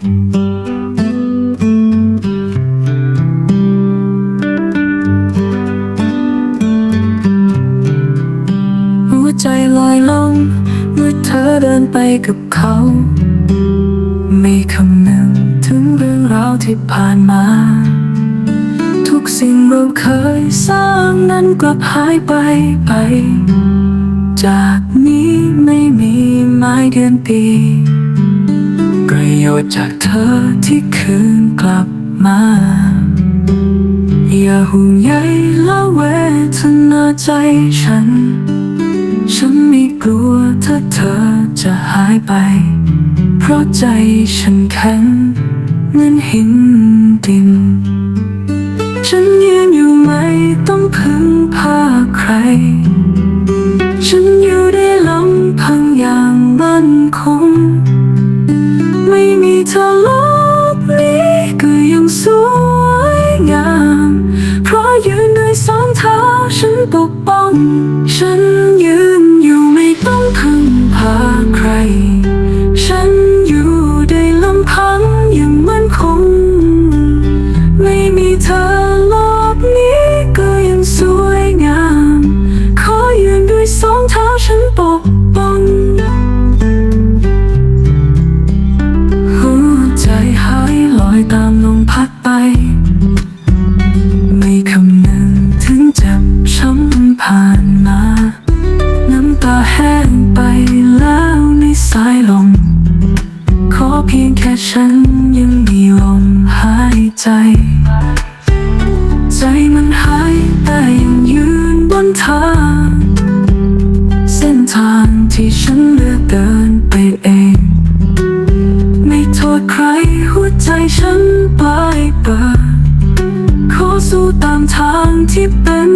หัวใจลอยลงเมื่อเธอเดินไปกับเขา ไม่คำนึงถึงเรื่องราวที่ผ่านมา ทุกสิ่งเราเคยสร้างนั้นกลับหายไปไป จากนี้ไม่มีไม้เดือนปี ประโยชน์จากเธอที่คืนกลับมา อย่าห่วงใยและเวทนาใจฉัน ฉันไม่กลัวถ้าเธอจะหายไป เพราะใจฉันแข็งเหมือนหินดิน ฉันยืนอยู่ไม่ต้องพึ่งพาใคร ฉันอยู่ได้ลำพังอย่างมั่นคง ไม่มีเธอโลกนี้ก็ยังสวยงาม เพราะยืนด้วยสองเท้าฉันปกป้อง ผ่านมา น้ำตาแห้งไปแล้วในสายลม ขอเพียงแค่ฉันยังมีลมหายใจ ใจมันหายแต่ยังยืนบนทาง เส้นทางที่ฉันเลือกเดินไปเอง ไม่โทษใครหัวใจฉันไปเปิดขอสู้ตามทางที่เป็น